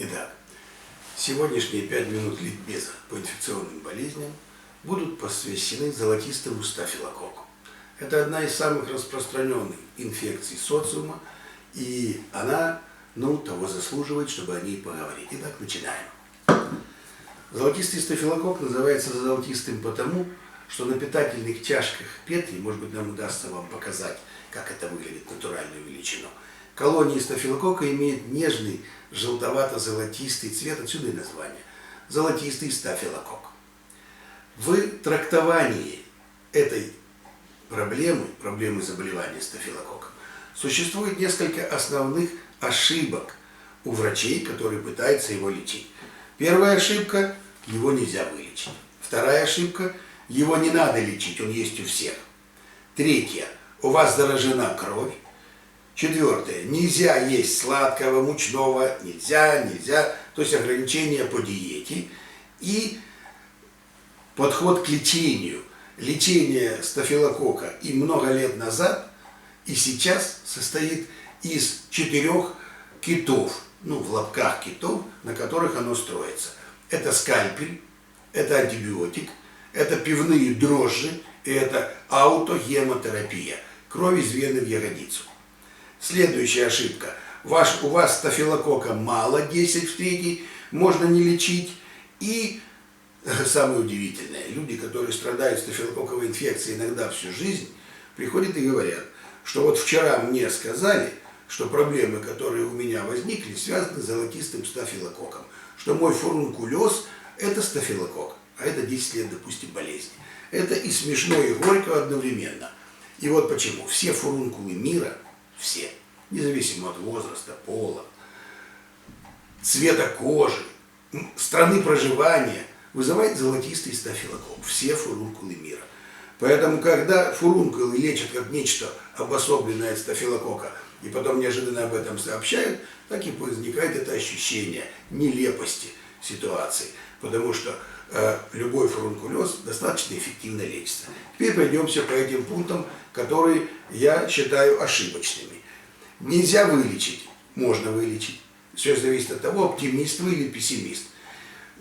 Итак, сегодняшние пять минут ликбеза по инфекционным болезням будут посвящены золотистому стафилококку. Это одна из самых распространенных инфекций социума, и она, ну, того заслуживает, чтобы о ней поговорить. Итак, начинаем. Золотистый стафилококк называется золотистым потому, что на питательных чашках Петри, может быть, нам удастся вам показать, как это выглядит натуральную величину, колонии стафилококка имеют нежный желтовато-золотистый цвет, отсюда и название. Золотистый стафилококк. В трактовании этой проблемы, проблемы заболевания стафилококком, существует несколько основных ошибок у врачей, которые пытаются его лечить. Первая ошибка – его нельзя вылечить. Вторая ошибка – его не надо лечить, он есть у всех. Третья – у вас заражена кровь. Четвертое. Нельзя есть сладкого, мучного, нельзя, нельзя. То есть ограничения по диете. И подход к лечению. Лечение стафилокока и много лет назад, и сейчас состоит из четырех китов, ну, в лобках китов, на которых оно строится. Это скальпель, это антибиотик, это пивные дрожжи, и это аутогемотерапия, кровь из вены в ягодицу. Следующая ошибка. Ваш, у вас стафилокока мало, 10 в третий, можно не лечить. И самое удивительное, люди, которые страдают стафилококковой инфекцией иногда всю жизнь, приходят и говорят, что вот вчера мне сказали, что проблемы, которые у меня возникли, связаны с золотистым стафилококком, что мой фурункулез – это стафилококк, а это 10 лет, допустим, болезни. Это и смешно, и горько одновременно. И вот почему. Все фурункулы мира – все, независимо от возраста, пола, цвета кожи, страны проживания, вызывает золотистый стафилококк. Все фурункулы мира. Поэтому, когда фурункулы лечат как нечто обособленное от стафилококка, и потом неожиданно об этом сообщают, так и возникает это ощущение нелепости ситуации. Потому что любой фурункулез достаточно эффективно лечится. Теперь пройдемся по этим пунктам, которые я считаю ошибочными. Нельзя вылечить, можно вылечить. Все зависит от того, оптимист вы или пессимист.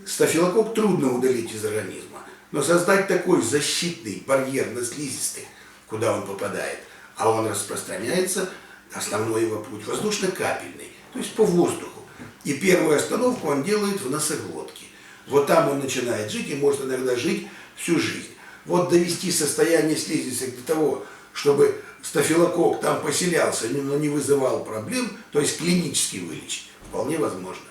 Стафилококк трудно удалить из организма, но создать такой защитный барьер на слизистых, куда он попадает, а он распространяется, основной его путь воздушно-капельный, то есть по воздуху. И первую остановку он делает в носоглотке. Вот там он начинает жить и может иногда жить всю жизнь. Вот довести состояние слизистых до того, чтобы стафилококк там поселялся, но не вызывал проблем, то есть клинически вылечить, вполне возможно.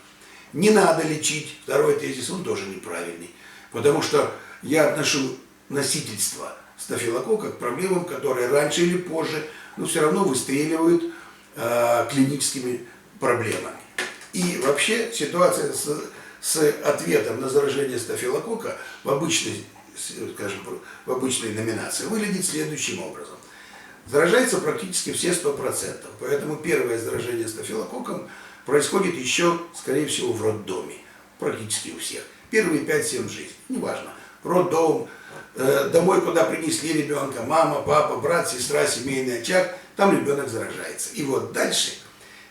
Не надо лечить, второй тезис, он тоже неправильный, потому что я отношу носительство стафилококка к проблемам, которые раньше или позже, но все равно выстреливают э, клиническими проблемами. И вообще ситуация с, с ответом на заражение стафилококка в обычной, скажем, в обычной номинации выглядит следующим образом. Заражается практически все 100%. Поэтому первое заражение стафилококком происходит еще, скорее всего, в роддоме. Практически у всех. Первые 5-7 жизней. Неважно. Роддом, э, домой, куда принесли ребенка, мама, папа, брат, сестра, семейный очаг, там ребенок заражается. И вот дальше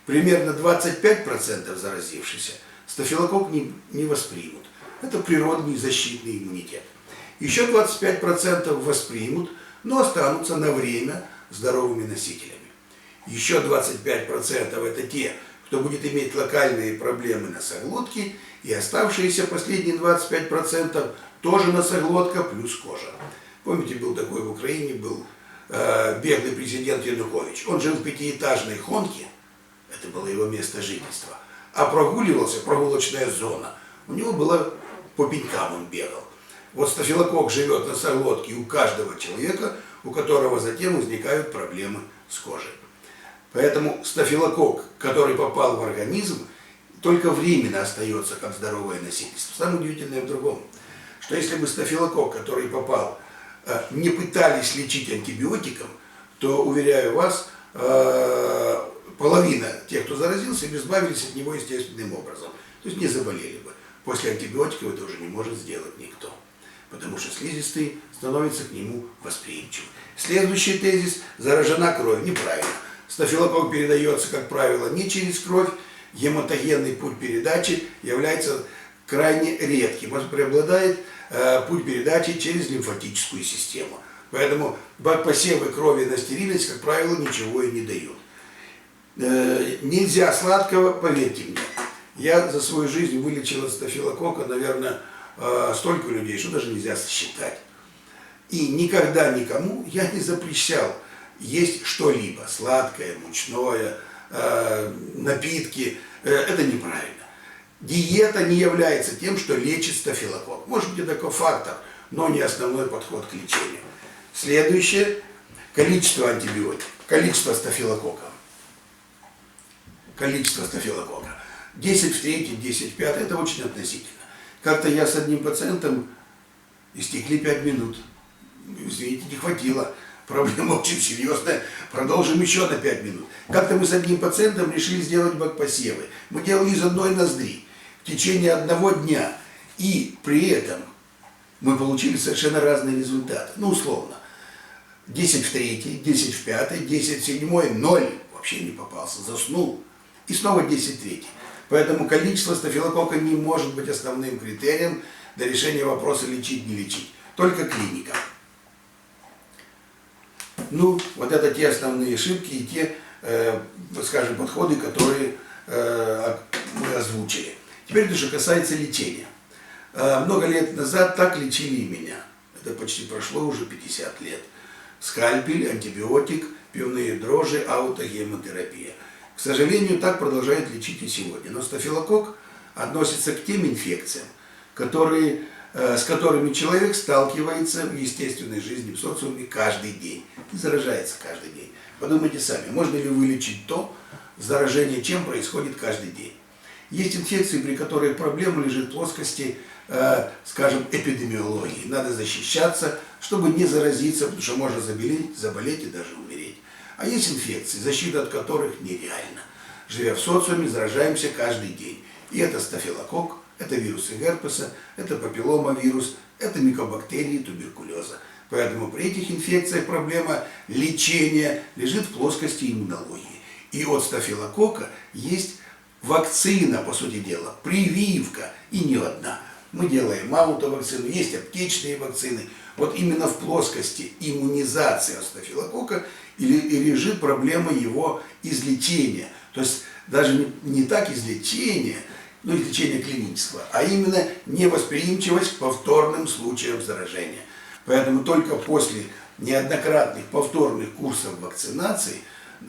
примерно 25% заразившихся стафилококк не, не воспримут. Это природный защитный иммунитет. Еще 25% воспримут, но останутся на время здоровыми носителями. Еще 25% это те, кто будет иметь локальные проблемы носоглотки, и оставшиеся последние 25% тоже носоглотка плюс кожа. Помните, был такой в Украине, был э, беглый президент Янукович. Он жил в пятиэтажной хонке, это было его место жительства, а прогуливался, прогулочная зона. У него было по пенькам он бегал. Вот стафилококк живет на соглотке у каждого человека, у которого затем возникают проблемы с кожей. Поэтому стафилококк, который попал в организм, только временно остается как здоровое носительство. Самое удивительное в другом, что если бы стафилококк, который попал, э, не пытались лечить антибиотиком, то, уверяю вас, э, половина тех, кто заразился, избавились от него естественным образом. То есть не заболели бы. После антибиотиков это уже не может сделать никто потому что слизистый становится к нему восприимчивым. Следующий тезис – заражена кровь. Неправильно. Стафилококк передается, как правило, не через кровь, гематогенный путь передачи является крайне редким. Он преобладает э, путь передачи через лимфатическую систему. Поэтому посевы крови на стерильность, как правило, ничего и не дают. Э, нельзя сладкого, поверьте мне. Я за свою жизнь вылечил от стафилокока, наверное, э, столько людей, что даже нельзя сосчитать. И никогда никому я не запрещал есть что-либо, сладкое, мучное, э, напитки. Это неправильно. Диета не является тем, что лечит стафилокок. Может быть, это такой фактор, но не основной подход к лечению. Следующее – количество антибиотиков, количество стафилококков. Количество стафилококка. 10 в третьей, 10 в пятой – это очень относительно. Как-то я с одним пациентом истекли 5 минут. Извините, не хватило. Проблема очень серьезная. Продолжим еще на 5 минут. Как-то мы с одним пациентом решили сделать бакпосевы. Мы делали из одной ноздри в течение одного дня. И при этом мы получили совершенно разные результаты. Ну, условно. 10 в третьей, 10 в пятой, 10 в седьмой, 0. Вообще не попался, заснул. И снова 10 в третьей. Поэтому количество стафилококка не может быть основным критерием для решения вопроса лечить, не лечить. Только клиника. Ну, вот это те основные ошибки и те, э, скажем, подходы, которые э, мы озвучили. Теперь то, что касается лечения. Э, много лет назад так лечили и меня. Это почти прошло уже 50 лет. Скальпель, антибиотик, пивные дрожжи, аутогемотерапия. К сожалению, так продолжают лечить и сегодня. Но стафилококк относится к тем инфекциям, которые, э, с которыми человек сталкивается в естественной жизни, в социуме каждый день. Заражается каждый день. Подумайте сами, можно ли вылечить то, заражение чем происходит каждый день. Есть инфекции, при которых проблема лежит в плоскости Э, скажем, эпидемиологии. Надо защищаться, чтобы не заразиться, потому что можно заболеть, заболеть и даже умереть. А есть инфекции, защита от которых нереальна. Живя в социуме, заражаемся каждый день. И это стафилококк, это вирусы герпеса, это папилломавирус, это микобактерии туберкулеза. Поэтому при этих инфекциях проблема лечения лежит в плоскости иммунологии. И от стафилококка есть вакцина, по сути дела, прививка, и не одна. Мы делаем аутовакцину, есть аптечные вакцины. Вот именно в плоскости иммунизации от стафилококка или, лежит проблема его излечения. То есть даже не, не так излечение, ну излечение клинического, а именно невосприимчивость к повторным случаям заражения. Поэтому только после неоднократных повторных курсов вакцинации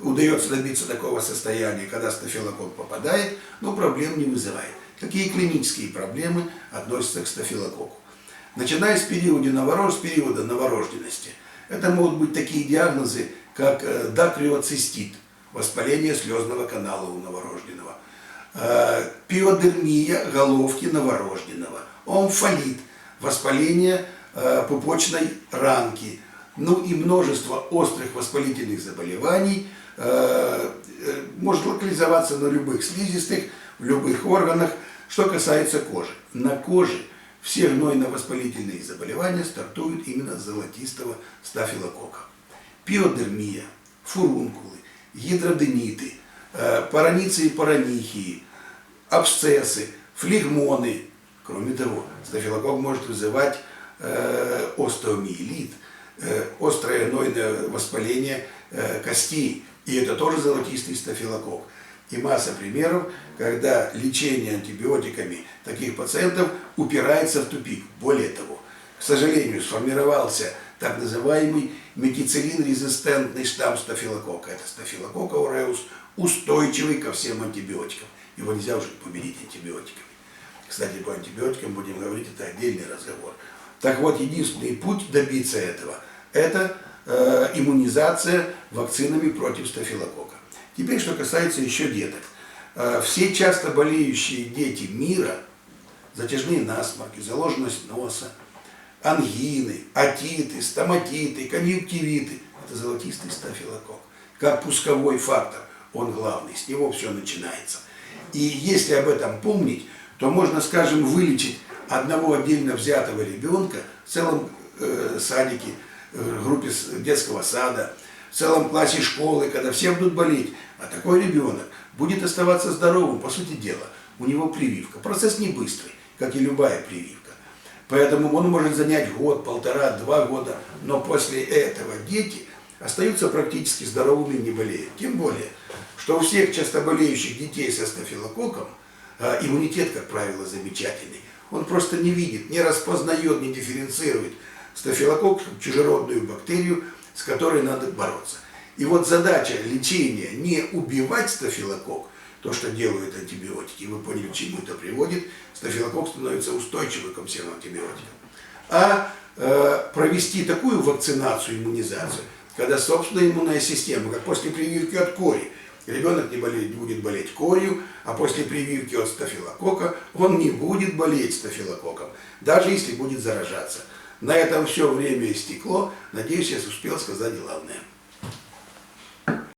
удается добиться такого состояния, когда стафилококк попадает, но проблем не вызывает. Какие клинические проблемы относятся к стафилококку? Начиная с периода, новорож... с периода новорожденности, это могут быть такие диагнозы, как э, дакриоцистит, воспаление слезного канала у новорожденного, э, пиодермия головки новорожденного, омфолит, воспаление э, пупочной ранки, ну и множество острых воспалительных заболеваний, может локализоваться на любых слизистых, в любых органах, что касается кожи. На коже все гнойно-воспалительные заболевания стартуют именно с золотистого стафилококка. Пиодермия, фурункулы, гидродениты, э, параницы и паранихии, абсцессы, флегмоны. Кроме того, стафилококк может вызывать э, остеомиелит, э, острое гнойное воспаление костей. И это тоже золотистый стафилококк. И масса примеров, когда лечение антибиотиками таких пациентов упирается в тупик. Более того, к сожалению, сформировался так называемый метицилин-резистентный штамм стафилококка. Это стафилококка ауреус, устойчивый ко всем антибиотикам. Его нельзя уже победить антибиотиками. Кстати, по антибиотикам будем говорить, это отдельный разговор. Так вот, единственный путь добиться этого – это э, иммунизация вакцинами против стафилококка. Теперь, что касается еще деток. Э, все часто болеющие дети мира, затяжные насморки, заложенность носа, ангины, атиты, стоматиты, конъюнктивиты – это золотистый стафилококк. Как пусковой фактор, он главный, с него все начинается. И если об этом помнить, то можно, скажем, вылечить одного отдельно взятого ребенка в целом э, садике, э, группе детского сада, в целом классе школы, когда все будут болеть, а такой ребенок будет оставаться здоровым, по сути дела, у него прививка. Процесс не быстрый, как и любая прививка. Поэтому он может занять год, полтора, два года, но после этого дети остаются практически здоровыми и не болеют. Тем более, что у всех часто болеющих детей со стафилококком а, иммунитет, как правило, замечательный. Он просто не видит, не распознает, не дифференцирует стафилококк, чужеродную бактерию, с которой надо бороться. И вот задача лечения не убивать стафилококк, то, что делают антибиотики, вы поняли, к чему это приводит, стафилококк становится устойчивым к всем антибиотикам, а э, провести такую вакцинацию, иммунизацию, когда собственная иммунная система, как после прививки от кори, ребенок не болеет, будет болеть корью, а после прививки от стафилококка он не будет болеть стафилококком, даже если будет заражаться. На этом все время истекло. Надеюсь, я успел сказать главное.